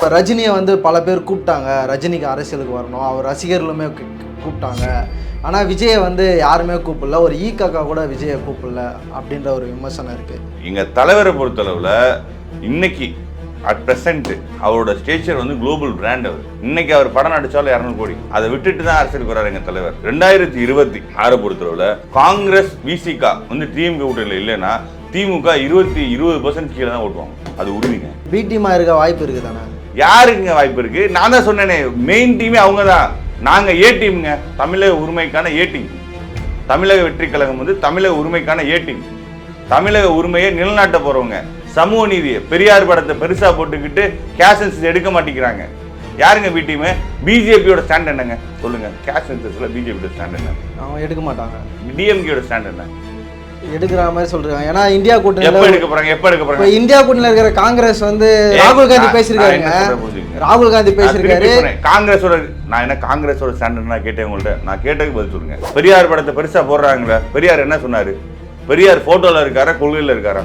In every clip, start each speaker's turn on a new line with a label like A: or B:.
A: இப்போ ரஜினியை வந்து பல பேர் கூப்பிட்டாங்க. ரஜினிக்கு அரசியலுக்கு வரணும். அவர் ரசிகர்களுமே கூப்பிட்டாங்க. ஆனால் விஜயை வந்து யாருமே கூப்பிடல. ஒரு ஈ காக்கா கூட விஜயை கூப்பிடல அப்படின்ற ஒரு விமர்சனம் இருக்குது
B: எங்க தலைவரை பொறுத்தளவுல இன்னைக்கு அட் பிரசன்ட் அவரோட ஸ்டேச்சர் வந்து குளோபல் பிராண்ட் அவர். இன்னைக்கு அவர் படம் நடிச்சாலும் இரநூறு கோடி. அதை விட்டுட்டு தான் அரசியலுக்கு வர்றாரு எங்க தலைவர். ரெண்டாயிரத்தி இருபத்தி ஆறு பொறுத்தளவுல காங்கிரஸ் விசிகா வந்து டிஎம்கே கூட்டணியில் இல்லைன்னா திமுக இருபத்தி இருபது பர்சன்ட் கீழே தான் ஓட்டுவாங்க. அது உறுதிங்க.
A: பி டீமாக இருக்க வாய்ப்பு இருக்குது தானே
B: யாருக்குங்க வாய்ப்பு இருக்கு? நான் தான் சொன்னேனே மெயின் டீமே அவங்க தான். நாங்க ஏ டீமுங்க தமிழக உரிமைக்கான ஏ டீம் தமிழக வெற்றி கழகம் வந்து தமிழக உரிமைக்கான ஏ டீம் தமிழக உரிமையை நிலநாட்ட போறவங்க. சமூக நீதியை பெரியார் படத்தை பெருசா போட்டுக்கிட்டு கேஷ் சென்சஸ் எடுக்க மாட்டேங்கிறாங்க. யாருங்க பி டீம் பிஜேபியோட ஸ்டாண்ட் என்னங்க? சொல்லுங்க. கேஷ் சென்சஸ்ல பிஜேபியோட ஸ்டாண்ட் என்ன?
A: அவங்க எடுக்க மாட்டாங்க.
B: டிஎம்கேயோட ஸ்டாண்ட் என்ன?
A: எடுக்கிற மாதிரி சொல்றாங்க. ஏன்னா இந்தியா
B: எப்ப
A: கூட்டணியில்
B: எடுக்க போறாங்க? எப்ப எடுக்க போறாங்க?
A: இந்தியா கூட்டணியில் இருக்கிற காங்கிரஸ் வந்து ராகுல் காந்தி
B: புரிஞ்சுக்கங்க.
A: ராகுல் காந்தி பேசியிருக்காரு.
B: சொல்றேன். காங்கிரஸோட நான் என்ன காங்கிரஸோட ஸ்டாண்டர்ட் நான் கேட்டேன் உங்கள்ட்ட. நான் கேட்டதுக்கு பதில் சொல்லுங்க. பெரியார் படத்தை பெருசா போடுறாங்களே? பெரியார் என்ன சொன்னாரு? பெரியார் போட்டோல இருக்காரா? கொள்கையில இருக்காரா?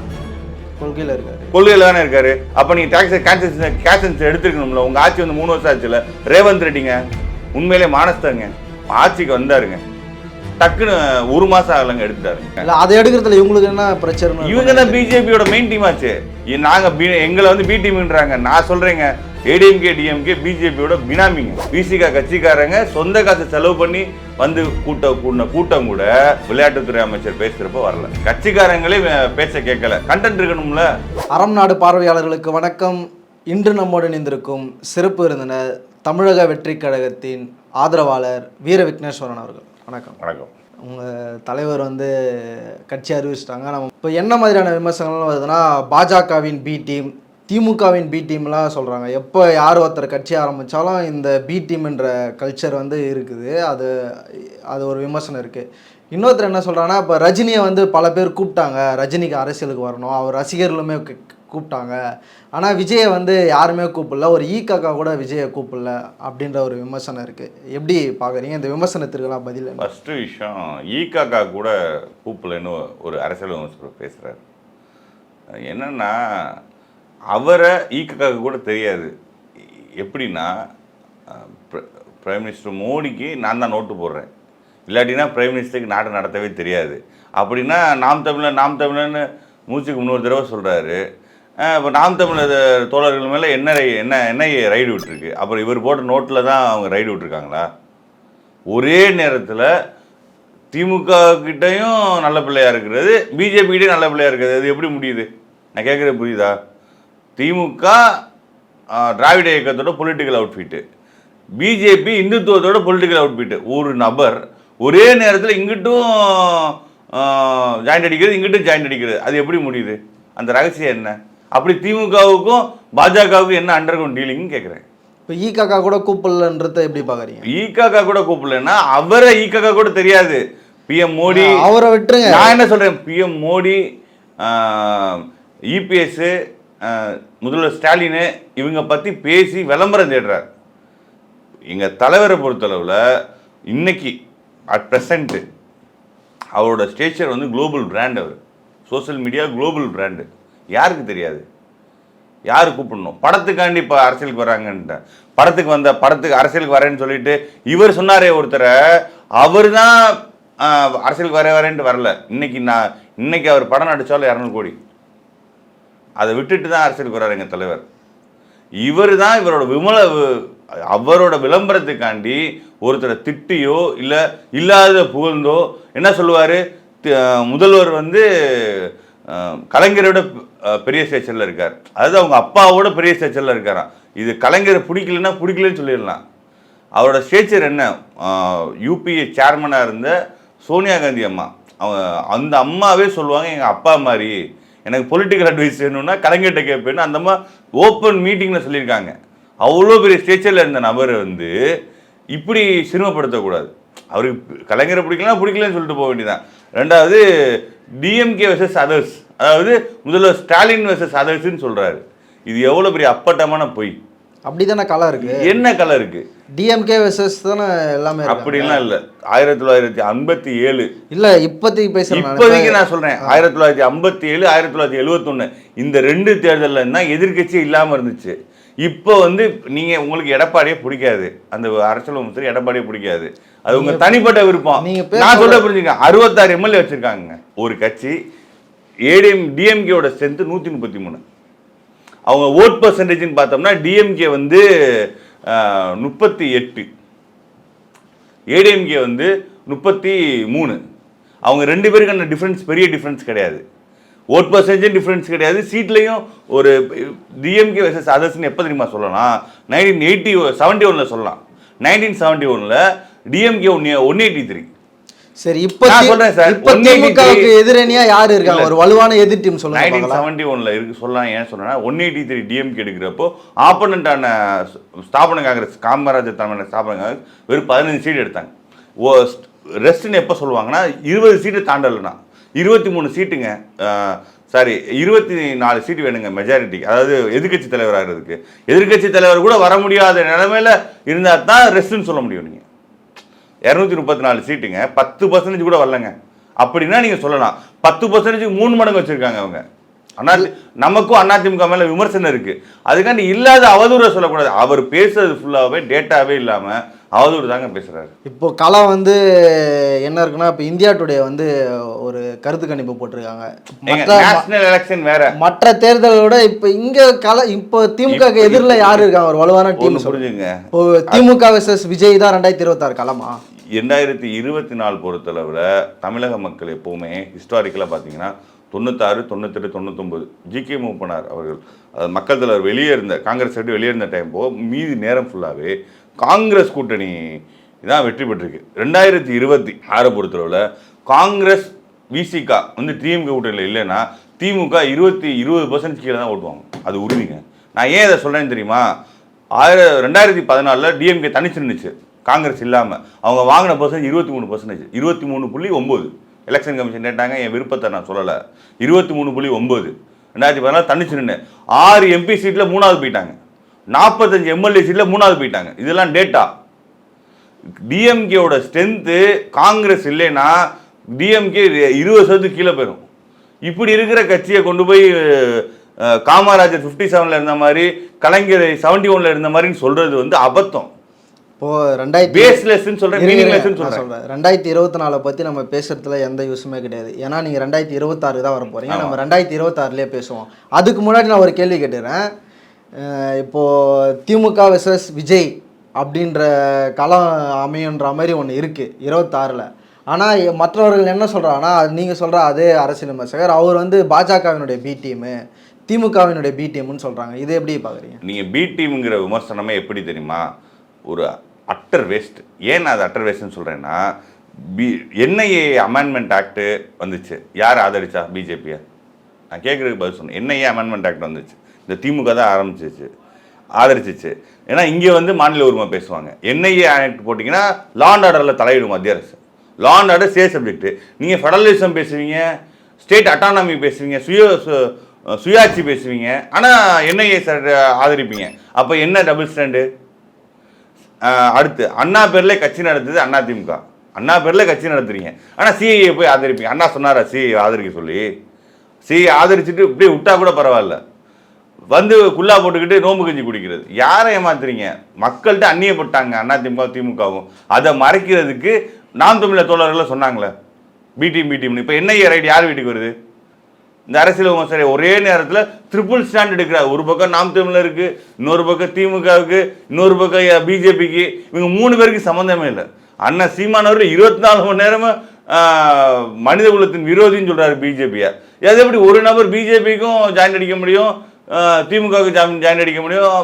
A: கொள்கையில் இருக்காரு.
B: கொள்கையில தானே இருக்காரு. அப்ப நீங்க டாக்ஸ் கேன்சல் கேன்சல் எடுத்துருக்கணும்ல. உங்க ஆட்சி வந்து மூணு வருஷம் ஆச்சுல. ரேவந்த் ரெட்டிங்க. உண்மையிலே மானஸ்தங்க ஆட்சிக்கு வந்தாருங்க. டக்குன்னு ஒரு மாசம் ஆகலங்க எடுத்துட்டாருங்க
A: இல்ல அதை எடுக்கிறதுல இவங்களுக்கு என்ன பிரச்சனை
B: இவங்க தான் பிஜேபியோட மெயின் டீம் ஆச்சு. நாங்க எங்களை வந்து பி டீம்ன்றாங்க நான் சொல்றேங்க ஏடிஎம்கே டிஎம்கே பிஜேபியோட பினாமிங்க. பிசிகா கட்சிக்காரங்க சொந்த காசு செலவு பண்ணி வந்து கூட்ட கூட்டின கூட்டம் கூட விளையாட்டுத்துறை அமைச்சர் பேசுறப்ப வரல. கட்சிக்காரங்களே பேச்ச கேட்கல. கண்டென்ட் இருக்கணும்ல.
A: அறம் நாடு பார்வையாளர்களுக்கு வணக்கம். இன்று நம்மோடு இணைந்திருக்கும் சிறப்பு விருந்தினர் தமிழக வெற்றி கழகத்தின் ஆதரவாளர் வீர விக்னேஸ்வரன் அவர்கள். வணக்கம்.
B: வணக்கம்.
A: உங்கள் தலைவர் வந்து கட்சி அறிவிச்சிட்டாங்க. நம்ம இப்போ என்ன மாதிரியான விமர்சனங்கள்லாம் வருதுன்னா பாஜகவின் பி டீம் திமுகவின் பி டீம்லாம் சொல்கிறாங்க எப்போ யார் ஒருத்தர் கட்சி ஆரம்பித்தாலும் இந்த பி டீம்ன்ற கல்ச்சர் வந்து இருக்குது. அது அது ஒரு விமர்சனம் இருக்குது இன்னொருத்தர் என்ன சொல்கிறாங்கன்னா இப்போ ரஜினியை வந்து பல பேர் கூப்பிட்டாங்க. ரஜினிக்கு அரசியலுக்கு வரணும். அவர் ரசிகர்களுமே கூப்பிட்டாங்க. ஆனால் விஜயை வந்து யாருமே கூப்பிடல. ஒரு ஈ காக்கா கூட விஜயை கூப்பிடல அப்படின்ற ஒரு விமர்சனம் இருக்குது எப்படி பார்க்குறீங்க? இந்த விமர்சனத்திற்கெல்லாம் பதில்
B: ஃபஸ்ட்டு விஷயம் ஈகாக்கா கூட கூப்பிடலன்னு ஒரு அரசியல் விமர்சகர் பேசுகிறார் என்னென்னா அவரை ஈகாக்கா கூட தெரியாது. எப்படின்னா பிரைம் மினிஸ்டர் மோடிக்கு நான் தான் நோட்டு போடுறேன். இல்லாட்டினா பிரைம் மினிஸ்டருக்கு நாடு நடத்தவே தெரியாது. அப்படின்னா நாம் தமிழர் நாம் தமிழர்னு மூச்சுக்கு முன்னூறு தடவை சொல்கிறாரு இப்போ நாம் தமிழர் தோழர்கள் மேலே என்ன ரை- என்ன என்ன ரைடு விட்டுருக்கு? அப்புறம் இவர் போட்ட நோட்டில் தான் அவங்க ரைடு விட்டுருக்காங்களா? ஒரே நேரத்தில் திமுக கிட்டையும் நல்ல பிள்ளையா இருக்கிறது பிஜேபி நல்ல பிள்ளையா இருக்கிறது. அது எப்படி முடியுது? நான் கேட்குறது புரியுதா? திமுக திராவிட இயக்கத்தோட பொலிட்டிக்கல் அவுட்ஃபிட்டு பிஜேபி இந்துத்துவத்தோட பொலிட்டிக்கல் அவுட்ஃபிட்டு ஒரு நபர் ஒரே நேரத்தில் இங்கிட்டும் ஜாயிண்ட் அடிக்கிறது இங்கிட்டும் ஜாயிண்ட் அடிக்கிறது. அது எப்படி முடியுது? அந்த ரகசியம் என்ன? அப்படி திமுகவுக்கும் பாஜகவுக்கும் என்ன அண்டர் கிரவுண்ட் டீலிங்னு கேட்குறேன்
A: இப்போ ஈ காக்கா கூட கூப்பிடலன்றத எப்படி பார்க்குறீங்க
B: ஈகாக்கா கூட கூப்பிடலன்னா அவரை ஈகாக்கா கூட தெரியாது. பிஎம் மோடி
A: அவரை விட்டுருங்க.
B: நான் என்ன சொல்றேன்? பிஎம் மோடி இபிஎஸ் முதல்வர் ஸ்டாலின் இவங்க பத்தி பேசி விளம்பரம் தேடுறார். எங்க தலைவரை பொறுத்தளவுல இன்னைக்கு அட் பிரசன்ட் அவரோட ஸ்டேச்சர் வந்து குளோபல் பிராண்ட் அவர். சோஷியல் மீடியா குளோபல் பிராண்டு யாருக்கு தெரியாது? யார் கூப்பிடணும்? படத்துக்காண்டி இப்போ அரசியலுக்கு வராங்கன்ட்டு படத்துக்கு வந்த படத்துக்கு அரசியலுக்கு வரேன்னு சொல்லிட்டு இவர் சொன்னாரே ஒருத்தரை அவர் தான் அரசியலுக்கு வர வரேன்ட்டு வரல. இன்னைக்கு நான் இன்னைக்கு அவர் படம் நடிச்சாலும் இரநூறு கோடி. அதை விட்டுட்டு தான் அரசியலுக்கு வர்றாரு எங்கள் தலைவர். இவர் தான் இவரோட விமல அவரோட விளம்பரத்துக்காண்டி ஒருத்தரை திட்டியோ இல்லை இல்லாத புகழ்ந்தோ என்ன சொல்லுவார்? முதல்வர் வந்து கலைஞரோட பெரிய ஸ்டேச்சரில் இருக்கார். அதாவது அவங்க அப்பாவோட பெரிய ஸ்டேச்சரில் இருக்காராம். இது கலைஞரை பிடிக்கலன்னா பிடிக்கலன்னு சொல்லிடலாம். அவரோட ஸ்டேச்சர் என்ன? யூபிஏ சேர்மனாக இருந்த சோனியா காந்தி அம்மா. அவங்க அந்த அம்மாவே சொல்லுவாங்க எங்கள் அப்பா மாதிரி. எனக்கு பொலிட்டிக்கல் அட்வைஸ் வேணும்னா கலைஞர்கிட்ட கேட்பேன்னு அந்த அம்மா ஓப்பன் மீட்டிங்கில் சொல்லியிருக்காங்க. அவ்வளோ பெரிய ஸ்டேச்சரில் இருந்த நபர் வந்து இப்படி சிரமப்படுத்தக்கூடாது அவருக்கு கலைஞரை பிடிக்கலாம் பிடிக்கலன்னு சொல்லிட்டு போக வேண்டியதான் ரெண்டாவது டிஎம்கே வெர்சஸ் அதர்ஸ் அதாவது முதல்வர் ஸ்டாலின் வெர்சஸ் அதர்ஸ்ன்னு சொல்கிறாரு இது எவ்வளோ பெரிய அப்பட்டமான பொய்?
A: அப்படி தானே கலை இருக்கு.
B: என்ன கலர் இருக்கு?
A: டிஎம்கே வெர்சஸ் தானே எல்லாமே
B: அப்படிலாம் இல்ல. ஆயிரத்தி தொள்ளாயிரத்தி ஐம்பத்தி ஏழு.
A: இல்ல இப்போதைக்கு நானு.
B: இப்போதைக்கு நான் சொல்றேன். ஆயிரத்தி தொள்ளாயிரத்தி ஐம்பத்தி ஏழு ஆயிரத்தி தொள்ளாயிரத்தி எழுவத்தொன்னு. இந்த ரெண்டு தேர்தல்ல தான் எதிர்க்கட்சி இல்லாம இருந்துச்சு. இப்போ வந்து நீங்க உங்களுக்கு எடப்பாடியே பிடிக்காது. அந்த அரசியல் அமைச்சர் எடப்பாடியே பிடிக்காது. அது உங்க தனிப்பட்ட விருப்பம்.
A: நீங்க பேச
B: நான் சொல்ல புரிஞ்சுங்க அறுபத்தாறு எம்எல்ஏ வச்சிருக்காங்க. ஒரு கட்சி ஏடிஎம் டிஎம்கேவோட ஸ்ட்ரென்த்து நூற்றி முப்பத்தி மூணு அவங்க ஓட் பர்சன்டேஜ்னு பார்த்தோம்னா டிஎம்கே வந்து முப்பத்தி எட்டு. ஏடிஎம்கே வந்து முப்பத்தி மூணு. அவங்க ரெண்டு பேருக்கான டிஃப்ரென்ஸ் பெரிய டிஃப்ரென்ஸ் கிடையாது. ஓட் பர்சன்டேஜும் டிஃப்ரென்ஸ் கிடையாது. சீட்லேயும் ஒரு டிஎம்கே வர்சஸ் அதர்ஸ்னு எப்போ தெரியுமா சொல்லலாம்? நைன்டீன் எயிட்டி செவன்ட்டி ஒனில் சொல்லலாம். நைன்டீன் செவன்ட்டி ஒனில் DMK one one eighty three
A: சரி இப்போ
B: சொல்றேன் சார்,
A: இப்போ
B: 183
A: திமுகவுக்கு எதிரணியா யாரு இருக்காங்க. ஒரு வலுவான எதிர் டீம் சொல்லுங்க
B: நைன்டீன். செவன்டி ஒன்ல இருக்கு சொல்லலாம் ஏன் சொன்னா ஒன் எயிட்டி த்ரீ டிஎம்கே எடுக்கிறப்போ ஆப்பனண்டான ஸ்தாபன காங்கிரஸ் காமராஜர் தலைமையில ஸ்தாபன காங்கிரஸ் வெறும் பதினஞ்சு சீட் எடுத்தாங்க. ஓ ரெஸ்ட்னு எப்போ சொல்லுவாங்கன்னா இருபது சீட்டு தாண்டலைன்னா இருபத்தி மூணு சீட்டுங்க சாரி இருபத்தி நாலு சீட்டு வேணுங்க மெஜாரிட்டி அதாவது எதிர்க்கட்சி தலைவர் ஆகிறதுக்கு எதிர்க்கட்சி தலைவர் கூட வர முடியாத நிலைமையில இருந்தால் தான் ரெஸ்ட்னு சொல்ல முடியும் நீங்கள் இரநூத்தி முப்பத்தி நாலு சீட்டுங்க. பத்து பர்சன்டேஜ் கூட வரலங்க. அப்படின்னா நீங்க சொல்லலாம். பத்து பர்சன்டேஜ் மூணு மடங்கு வச்சிருக்காங்க அவங்க. அண்ணா நமக்கும் அதிமுக மேல விமர்சனம் இருக்கு. அதுக்காண்டி இல்லாத அவதூறை சொல்லக்கூடாது. அவர் பேசுறது ஃபுல்லாவே டேட்டாவே இல்லாம அவதூறு தாங்க பேசுறாரு.
A: இப்போ களம் வந்து என்ன இருக்குன்னா இப்போ இந்தியா டுடே வந்து ஒரு கருத்து கணிப்பு போட்டிருக்காங்க.
B: நேஷனல் எலெக்ஷன் வேற.
A: மற்ற தேர்தலை விட இப்போ இங்க கள இப்போ திமுக எதிரில் யாரு இருக்காங்க? ஒரு வலுவான டீம்
B: புரிஞ்சுங்க.
A: திமுக வெர்சஸ் விஜய் தான் ரெண்டாயிரத்தி இருபத்தாறு களமா?
B: ரெண்டாயிரத்தி இருபத்தி நாலு பொறுத்தளவில் தமிழக மக்கள் எப்போவுமே ஹிஸ்டாரிக்கலாக பார்த்தீங்கன்னா தொண்ணூத்தாறு தொண்ணூத்தெட்டு தொண்ணூத்தொம்பது ஜிகே மூப்பனார் அவர்கள். அதாவது மக்கள் தலைவர் வெளியே இருந்த காங்கிரஸ் விட்டு வெளியே இருந்த டைம் போக மீதி நேரம் ஃபுல்லாகவே காங்கிரஸ் கூட்டணி தான் வெற்றி பெற்றிருக்கு. ரெண்டாயிரத்தி இருபத்தி ஆறு பொறுத்தளவில் காங்கிரஸ் விசிகா வந்து டிஎம்கே கூட்டணியில் இல்லைன்னா திமுக இருபத்தி இருபது பர்சன்ட் கீழே தான் ஓட்டுவாங்க. அது உறுதிங்க. நான் ஏன் இதை சொல்கிறேன்னு தெரியுமா? ஆயிரம் ரெண்டாயிரத்தி பதினாலில் டிஎம்கே தனிச்சு நின்றுச்சு காங்கிரஸ் இல்லாமல் அவங்க வாங்கின பர்சன்டேஜ் இருபத்தி மூணு பர்சன்டேஜ் இருபத்தி மூணு புள்ளி ஒம்பது. எலெக்ஷன் கமிஷன் கேட்டாங்க என் விருப்பத்தை நான் சொல்லலை. இருபத்தி மூணு புள்ளி ஒம்பது. ரெண்டாயிரத்தி பதினாலு தனிச்சு நின்று ஆறு எம்பி சீட்டில் மூணாவது போயிட்டாங்க. நாற்பத்தஞ்சு எம்எல்ஏ சீட்டில் மூணாவது போயிட்டாங்க. இதெல்லாம் டேட்டா டிஎம்கேவோட ஸ்ட்ரென்த்து காங்கிரஸ் இல்லைன்னா டிஎம்கே இருபது சதவீதம் கீழே போயிடும் இப்படி இருக்கிற கட்சியை கொண்டு போய் காமராஜர் ஃபிஃப்டி செவனில் இருந்த மாதிரி கலைஞர் செவன்டி ஒன்ல இருந்த மாதிரின்னு சொல்கிறது வந்து அபத்தம்.
A: இப்போ ரெண்டாயிரத்தி
B: பேஸ்லெஸ்ன்னு
A: இருங்க,
B: மீனிங்லெஸ்ன்னு
A: சொல்றேன். ரெண்டாயிரத்தி இருபத்தி நாலை பற்றி நம்ம பேசுறதுல எந்த யூஸுமே கிடையாது. ஏன்னா நீங்கள் ரெண்டாயிரத்தி இருபத்தாறு தான் வர போறீங்க. நம்ம ரெண்டாயிரத்தி இருபத்தாறுலேயே பேசுவோம். அதுக்கு முன்னாடி நான் ஒரு கேள்வி கேட்டுறேன். அஹ் இப்போ திமுக வெர்சஸ் விஜய் அப்படின்ற களம் அமையுன்ற மாதிரி ஒன்று இருக்குது இருபத்தாறில். ஆனால் மற்றவர்கள் என்ன சொல்கிறாங்கன்னா நீங்கள் சொல்கிற அதே அரசியல் விமர்சகர் அவர் வந்து பாஜகவினுடைய பி டீமு திமுகவினுடைய பி டீம்னு சொல்கிறாங்க இது எப்படி பார்க்குறீங்க
B: நீங்க பி டீம்ங்கிற விமர்சனமே எப்படி தெரியுமா? ஒரு அட்டர் வேஸ்ட் ஏன் நான் அது அட்டர் வேஸ்ட்னு சொல்கிறேன்னா பி என்ஐஏ அமெண்ட்மெண்ட் ஆக்ட்டு வந்துச்சு. யார் ஆதரிச்சா பிஜேபியை நான் கேட்குறதுக்கு பதில் சொன்னேன். என்ஐஏ அமெண்ட்மெண்ட் ஆக்ட் வந்துச்சு. இந்த திமுக தான் ஆரம்பிச்சிச்சு ஆதரிச்சிச்சு. ஏன்னா இங்கே வந்து மாநில உரிமை பேசுவாங்க. என்ஐஏ ஆக்ட் போட்டிங்கன்னா லா அண்ட் ஆர்டரில் தலையிடும் மத்திய அரசு. Law and order say subject நீங்கள் ஃபெடரலிசம் பேசுவீங்க ஸ்டேட் அட்டானமி பேசுவீங்க சுய சு- சுயாட்சி பேசுவீங்க. ஆனால் என்ஐஏ சார் ஆதரிப்பீங்க. அப்போ என்ன டபுள் ஸ்டாண்டு அடுத்து அண்ணா பேரில் கட்சி நடத்துது அண்ணா திமுக. அண்ணா பேரில் கட்சி நடத்துறீங்க. ஆனால் சிஐஏ போய் ஆதரிப்பீங்க. அண்ணா சொன்னாரா சிஐ ஆதரிக்க சொல்லி? சிஐ ஆதரிச்சுட்டு இப்படியே விட்டா கூட பரவாயில்ல. வந்து குல்லா போட்டுக்கிட்டு நோம்பு கஞ்சி குடிக்கிறது. யாரை ஏமாத்துறீங்க? மக்கள்கிட்ட அந்நியப்பட்டாங்க அண்ணா திமுக திமுகவும். அதை மறைக்கிறதுக்கு நாம் தமிழர் தோழர்கள் சொன்னாங்களே. பிடிஎம் பிடிஎம்னு இப்போ என்ன ரைடு யார் வீட்டுக்கு வருது? இந்த அரசியல் விமர்சனம் ஒரே நேரத்தில் ட்ரிபிள் ஸ்டாண்ட் எடுக்கிறார். ஒரு பக்கம் நாம் தமிழருக்கு இன்னொரு பக்கம் திமுகவுக்கு இன்னொரு பக்கம் பிஜேபிக்கு. இவங்க மூணு பேருக்கு சம்மந்தமே இல்லை. அண்ணா சீமானவர் இருபத்தி நாலு மணி நேரமும் மனித குலத்தின் விரோதின்னு சொல்கிறாரு பிஜேபியை. அது எப்படி ஒரு நபர் பிஜேபிக்கும் ஜாயின் அடிக்க முடியும் திமுகவுக்கு ஜாயின் ஜாயின் அடிக்க முடியும்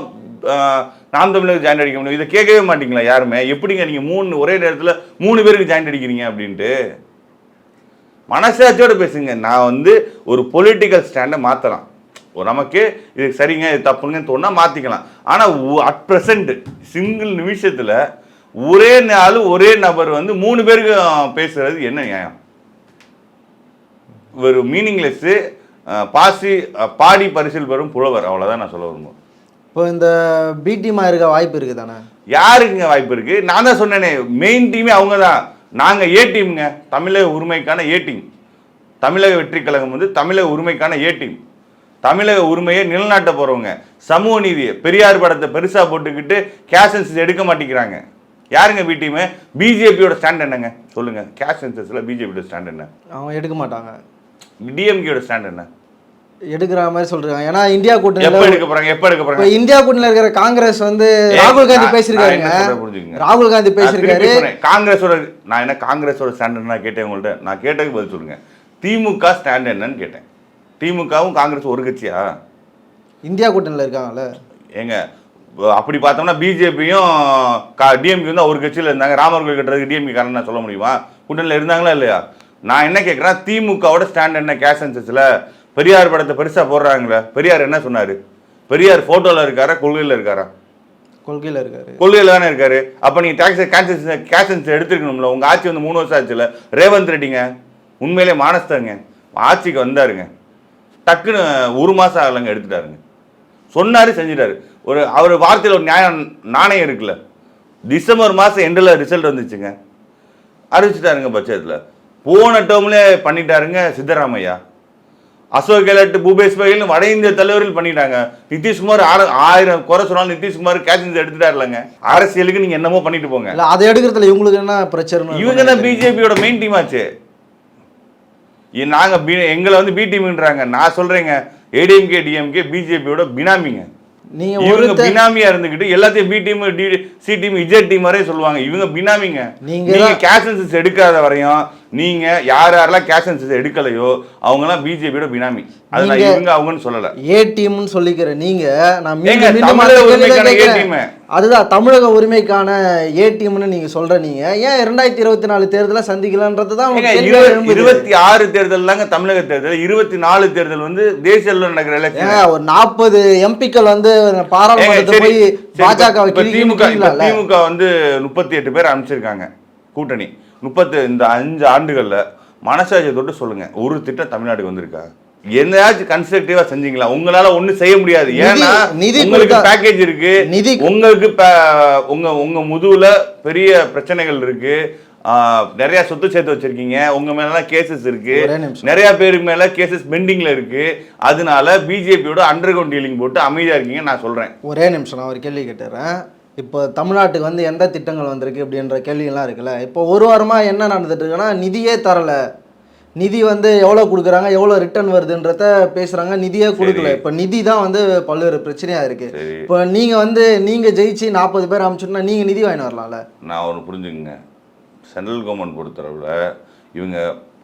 B: நாம் தமிழருக்கு ஜாயின் அடிக்க முடியும்? இதை கேட்கவே மாட்டீங்களா யாருமே? எப்படிங்க நீங்கள் மூணு ஒரே நேரத்தில் மூணு பேருக்கு ஜாயின் அடிக்கிறீங்க அப்படின்ட்டு? மனசாட்சியோட பேசுங்க. நான் வந்து ஒரு பொலிட்டிக்கல் ஸ்டாண்டை மாற்றலாம் நமக்கு இது சரிங்க இது தப்புங்கன்னு தோணுனா மாற்றிக்கலாம் ஆனால் அட் ப்ரெசண்ட் சிங்கிள் நிமிஷத்தில் ஒரே நாள் ஒரே நபர் வந்து மூணு பேருக்கு பேசுறது என்ன நியாயம்? ஒரு மீனிங்லெஸ்ஸு பாசி பாடி பரிசில் பெறும் புலவர். அவ்வளோதான் நான் சொல்ல விரும்புவேன்
A: இப்போ இந்த பி டீமாக இருக்க வாய்ப்பு இருக்குது தானே
B: யாருக்குங்க வாய்ப்பு இருக்கு? நான் தான் சொன்னேனே மெயின் டீமே அவங்க தான் நாங்க ஏ டீம்ங்க தமிழக உரிமைக்கான ஏ டீம் தமிழக வெற்றி கழகம் வந்து தமிழக உரிமைக்கான ஏ டீம் தமிழக உரிமையை நிலநாட்ட போறவங்க சமூக நீதி பெரியார் படத்தை பெருசா போட்டுக்கிட்டு கேஷ் சென்சஸ் எடுக்க மாட்டேங்கிறாங்க. யாருங்க பி டீம் பிஜேபியோட ஸ்டாண்ட் என்னங்க? சொல்லுங்க. கேஷ் சென்சஸ்ல பிஜேபியோட ஸ்டாண்ட் என்ன?
A: அவங்க எடுக்க மாட்டாங்க.
B: டிஎம்கேயோட ஸ்டாண்ட் என்ன?
A: எடுக்கிற மாதிரி சொல்றாங்க. ஏன்னா இந்தியா
B: எப்ப
A: கூட்டணியில
B: எடுக்க போறாங்க? எப்ப எடுக்க போறாங்க?
A: இந்தியா கூட்டணியில இருக்கிற காங்கிரஸ் வந்து ராகுல் காந்தி
B: புரிஞ்சுக்கங்க.
A: ராகுல் காந்தி பேசியிருக்காரு.
B: காங்கிரஸோட நான் என்ன காங்கிரஸோட ஸ்டாண்ட் நான் கேட்டேன் உங்கள்ட்ட. நான் கேட்டதுக்கு பதில் சொல்லுங்க. திமுக ஸ்டாண்ட் என்னன்னு கேட்டேன். திமுகவும் காங்கிரஸ் ஒரு கட்சியா?
A: இந்தியா கூட்டணியில இருக்காங்கல்ல.
B: ஏங்க அப்படி பார்த்தோம்னா பிஜேபியும் டிஎம்கே வந்து ஒரு கட்சியில் இருந்தாங்க. ராமர் கோயில் கட்டுறதுக்கு டிஎம்கே காரணம் சொல்ல முடியுமா? கூட்டணியில் இருந்தாங்களா இல்லையா? நான் என்ன கேட்குறேன் திமுகவோட ஸ்டாண்ட் என்ன? கேஷ் சென்சஸில் பெரியார் படத்தை பெருசாக போடுறாங்களே. பெரியார் என்ன சொன்னார்? பெரியார் ஃபோட்டோவில் இருக்காரா கொள்கையில் இருக்காரா?
A: கொள்கையில இருக்காரு.
B: கொள்கையில் தானே இருக்காரு. அப்போ நீங்கள் டேக்ஸ் கேன்சல் கேஷ் சென்சஸ் எடுத்துருக்கணும்ல. உங்கள் ஆட்சி வந்து மூணு வருஷம் ஆச்சுல. ரேவந்த் ரெட்டிங்க உண்மையிலே மானஸ்தங்க. ஆட்சிக்கு வந்தாருங்க. டக்குன்னு ஒரு மாதம் ஆகலைங்க எடுத்துட்டாருங்க. சொன்னாரு செஞ்சிட்டாரு. ஒரு அவர் வார்த்தையில் ஒரு நியாயம் நாணயம் இருக்குல்ல. டிசம்பர் மாதம் எண்டில் ரிசல்ட் வந்துச்சுங்க. அறிவிச்சிட்டாருங்க பட்சத்தில். போன டேர்ம்லே பண்ணிட்டாருங்க சித்தராமையா. அசோக் கெலட் பூபேஷ் பகேல் வட இந்திய தலைவர்கள் பண்ணிட்டாங்க. நிதிஷ்குமார் ஆயிரம் குறை சொன்னாலும் நிதிஷ்குமார் கேட்சன்ஸ் எடுத்துட்டாருலங்க. அரசியலுக்கு நீங்க என்னமோ பண்ணிட்டு போங்க.
A: இல்ல அதை எடுக்கிறதுல இவங்களுக்கு என்ன பிரச்சனை
B: இவங்க தான் பிஜேபியோட மெயின் டீம் ஆச்சு? நாங்க எங்களை வந்து பி டீம்ன்றாங்க நான் சொல்றேங்க ஏடிஎம்கே டிஎம்கே பிஜேபியோட பினாமிங்க.
A: நீங்க
B: இவங்க
A: ஒருத்தர்
B: பினாமியா இருந்துகிட்டு எல்லாத்தையும் B team D C team Z team வரையும் சொல்லுவாங்க. இவங்க பினாமிங்க.
A: நீங்க
B: நீங்க
A: தான்-
B: கேஷ் சென்சஸ் எடுக்காத வரையும் நீங்க யார் யாரெல்லாம் கேஷ் சென்சஸ் எடுக்கலையோ அவங்க எல்லாம் பிஜேபியோட பினாமி. அது நான் இவங்க அவங்கன்னு சொல்லல.
A: ஏ டீம்னு சொல்லிக்கிற நீங்க நான் மீண்டும். அதுதான் தமிழக உரிமைக்கான ஏ டீம்னு நீங்க சொல்ற நீங்க. ஏன் இரண்டாயிரத்தி இருபத்தி நாலு தேர்தலை சந்திக்கலான்றது தான்.
B: இருபத்தி ஆறு தேர்தல் தாங்க தமிழக தேர்தல். இருபத்தி நாலு தேர்தல் வந்து தேசிய அளவில் நடக்கிற எலெக்ஷன்
A: ஒரு நாற்பது எம்பிக்கள் வந்து பாராளுமன்றத்தை போய் பாஜக
B: திமுக திமுக வந்து முப்பத்தி எட்டு பேர் அனுப்பிச்சிருக்காங்க கூட்டணி. முப்பத்தி இந்த அஞ்சு ஆண்டுகள்ல மனசாட்சியை தொட்டு சொல்லுங்க. ஒரு திட்டம் தமிழ்நாட்டுக்கு வந்திருக்கா? என்னதாச்சும் கன்ஸ்ட்ரக்டிவா செஞ்சீங்களா? உங்களால ஒண்ணும் செய்ய முடியாது. ஏன்னா
A: நிதி
B: உங்களுக்கு பேக்கேஜ் இருக்கு.
A: நிதி
B: உங்களுக்கு உங்க உங்க முதுகுல பெரிய பிரச்சனைகள் இருக்கு. நிறைய சொத்து சேர்த்து வச்சிருக்கீங்க. உங்க மேல கேசஸ் இருக்கு. நிறைய பேர் மேல கேசஸ் பெண்டிங்ல இருக்கு. அதனால பிஜேபியோட அண்டர் கிரவுண்ட் டீலிங் போட்டு அமைதியா இருக்கீங்க நான் சொல்றேன்.
A: ஒரே நிமிஷம் நான் ஒரு கேள்வி கேட்டுறேன். இப்போ தமிழ்நாட்டுக்கு வந்து எந்த திட்டங்கள் வந்திருக்கு அப்படின்ற கேள்வியெல்லாம் இருக்குல்ல? இப்போ ஒரு வாரமாக என்ன நடந்துட்டு இருக்குன்னா நிதியே தரல. நிதி வந்து எவ்வளோ கொடுக்குறாங்க எவ்வளோ ரிட்டர்ன் வருதுன்றத பேசுகிறாங்க நிதியே கொடுக்கல. இப்போ நிதி தான் வந்து பல்வேறு பிரச்சனையாக இருக்குது இப்போ நீங்கள் வந்து நீங்கள் ஜெயிச்சு நாற்பது பேர் அமைச்சுன்னா நீங்கள் நிதி வாங்கி வரலாம்ல.
B: நான் ஒன்று புரிஞ்சுங்க சென்ட்ரல் கவர்மெண்ட் பொறுத்தளவில் இவங்க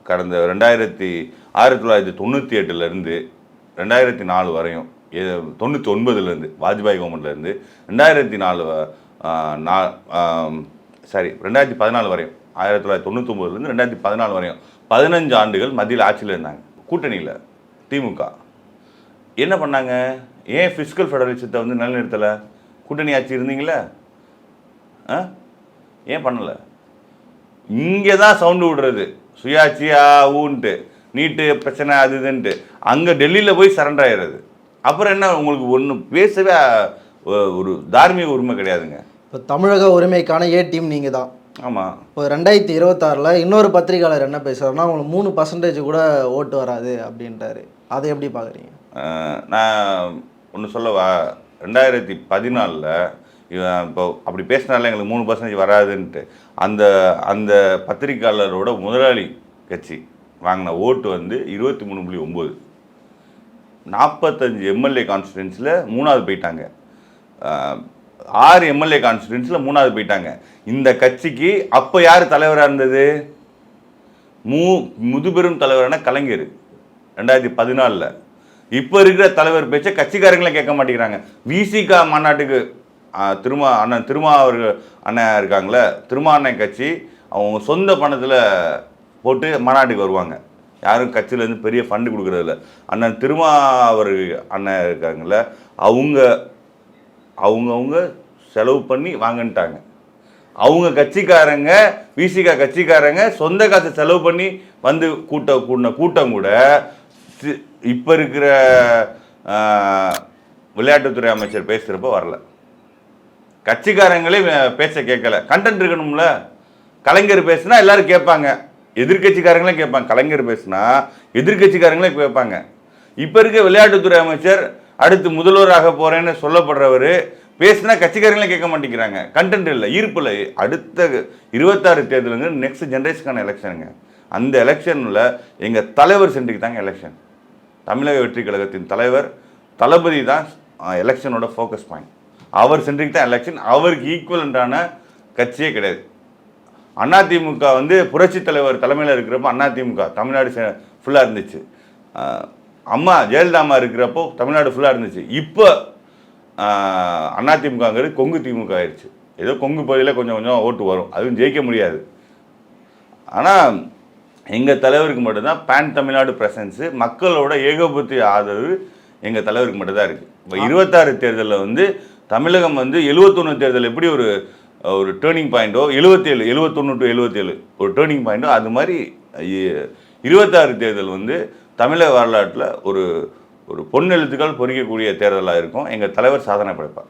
B: கடந்த ரெண்டாயிரத்தி ஆயிரத்தி தொள்ளாயிரத்தி தொண்ணூற்றி எட்டுலேருந்து ரெண்டாயிரத்தி நாலு வரையும் தொண்ணூற்றி ஒன்பதுலேருந்து வாஜ்பாய் கவர்மெண்ட்லேருந்து ரெண்டாயிரத்தி நாலு நா- சாரி ரெண்டாயிரத்தி பதினாலு வரையும் ஆயிரத்தி தொள்ளாயிரத்தி தொண்ணூத்தொம்பதுலேருந்து ரெண்டாயிரத்தி பதினாலு வரையும் பதினஞ்சு ஆண்டுகள் மத்தியில் ஆட்சியில் இருந்தாங்க. கூட்டணியில் திமுக. என்ன பண்ணாங்க? ஏன் ஃபிஸ்கல் ஃபெடரலிசத்தை வந்து நிலைநிறுத்தலை? கூட்டணி ஆட்சி இருந்தீங்களே ஆ? ஏன் பண்ணலை? இங்கே தான் சவுண்டு விடுறது. சுயாட்சியா ஊன்ட்டு நீட்டு பிரச்சனை அது இதுன்ட்டு அங்கே டெல்லியில் போய் சரண்டர் ஆயிடுறது அப்புறம் என்ன உங்களுக்கு ஒன்று பேசவே ஒரு தார்மீக உரிமை கிடையாதுங்க.
A: இப்போ தமிழக உரிமைக்கான ஏ டீம் நீங்கள் தான்.
B: ஆமாம்
A: இப்போ ரெண்டாயிரத்தி இருபத்தாறில் இன்னொரு பத்திரிகையாளர் என்ன பேசுறாருன்னா உங்களுக்கு மூணு பர்சன்டேஜ் கூட ஓட்டு வராது அப்படின்ட்டாரு அதை எப்படி பார்க்குறீங்க
B: நான் ஒன்று சொல்லவா? ரெண்டாயிரத்தி பதினாலில் இப்போ அப்படி பேசினால எங்களுக்கு மூணு பர்சன்டேஜ் வராதுன்ட்டு அந்த அந்த பத்திரிக்கையாளரோட முதலாளி கட்சி வாங்கின ஓட்டு வந்து இருபத்தி மூணு புள்ளி ஒம்பது. நாற்பத்தஞ்சு எம்எல்ஏ கான்ஸ்டிடென்ஸில் மூணாவது போயிட்டாங்க. ஆறு எம்எல்ஏ கான்ஸ்டிடென்ஸில் மூணாவது போயிட்டாங்க. இந்த கட்சிக்கு அப்போ யார் தலைவராக இருந்தது? மூ முதுபெரும் தலைவரான கலைஞர் ரெண்டாயிரத்தி பதினாலில். இப்போ இருக்கிற தலைவர் பேச்சை கட்சிக்காரங்களே கேட்க மாட்டேங்கிறாங்க. விசிகா மாநாட்டுக்கு திருமா அண்ணன் திருமா அவர்கள் அண்ணன் இருக்காங்களே திருமா அண்ணன் கட்சி அவங்க சொந்த பணத்தில் போட்டு மாநாட்டுக்கு வருவாங்க. யாரும் கட்சியிலேருந்து பெரிய ஃபண்டு கொடுக்குறதில்ல. அண்ணன் திருமா அவர் அண்ணன் இருக்காங்கல்ல அவங்க அவங்கவுங்க செலவு பண்ணி வாங்கன்ட்டாங்க அவங்க கட்சிக்காரங்க விசிகா கட்சிக்காரங்க சொந்த காசை செலவு பண்ணி வந்து கூட்ட கூடின கூட்டம் கூட இப்போ இருக்கிற விளையாட்டுத்துறை அமைச்சர் பேசுகிறப்ப வரல. கட்சிக்காரங்களே பேச கேட்கல. கண்டென்ட் இருக்கணும்ல. கலைஞர் பேசுனா எல்லாரும் கேட்பாங்க. எதிர்கட்சிக்காரங்களே கேட்பாங்க. கலைஞர் பேசுனா எதிர்கட்சிக்காரங்களே கேட்பாங்க. இப்போ இருக்க விளையாட்டுத்துறை அமைச்சர் அடுத்து முதல்வராக போகிறேன்னு சொல்லப்படுறவர் பேசினா கட்சிக்காரங்களே கேட்க மாட்டேங்கிறாங்க. கண்டென்ட் இல்லை ஈர்ப்பு இல்லை. அடுத்த இருபத்தாறு தேர்தலுங்க நெக்ஸ்ட் ஜென்ரேஷனுக்கான எலெக்ஷனுங்க அந்த எலெக்ஷனில் எங்கள் தலைவர் சென்றுக்கு தாங்க எலெக்ஷன் தமிழக வெற்றி கழகத்தின் தலைவர் தளபதி தான் எலெக்ஷனோட ஃபோக்கஸ் பாயிண்ட் அவர் சென்றுக்கு தான் எலெக்ஷன் அவருக்கு ஈக்குவலண்டான கட்சியே கிடையாது. அதிமுக வந்து புரட்சி தலைவர் தலைமையில் இருக்கிறப்போ அதிமுக தமிழ்நாடு ஃபுல்லாக இருந்துச்சு. அம்மா ஜெயலலிதா அம்மா இருக்கிறப்போ தமிழ்நாடு ஃபுல்லாக இருந்துச்சு. இப்போ அதிமுகங்கிறது கொங்கு திமுக ஆயிடுச்சு ஏதோ கொங்கு பகுதியில் கொஞ்சம் கொஞ்சம் ஓட்டு வரும். அதுவும் ஜெயிக்க முடியாது. ஆனால் எங்கள் தலைவருக்கு மட்டும்தான் பேன் தமிழ்நாடு பிரசன்ஸு மக்களோட ஏகபத்தி ஆதரவு எங்கள் தலைவருக்கு மட்டும்தான் இருக்குது இப்போ இருபத்தாறு தேர்தலில் வந்து தமிழகம் வந்து எழுவத்தொன்று தேர்தல் எப்படி ஒரு ஒரு டேர்னிங் பாயிண்ட்டோ எழுபத்தேழு எழுபத்தொன்று டு எழுபத்தேழு ஒரு டேர்னிங் பாயிண்ட்டோ அது மாதிரி இருபத்தாறு தேர்தல் வந்து தமிழக வரலாற்றில் ஒரு ஒரு பொன்னெழுத்துக்கள் பொறிக்கக்கூடிய தேர்தலாக இருக்கும். எங்கள் தலைவர் சாதனை படைப்பார்.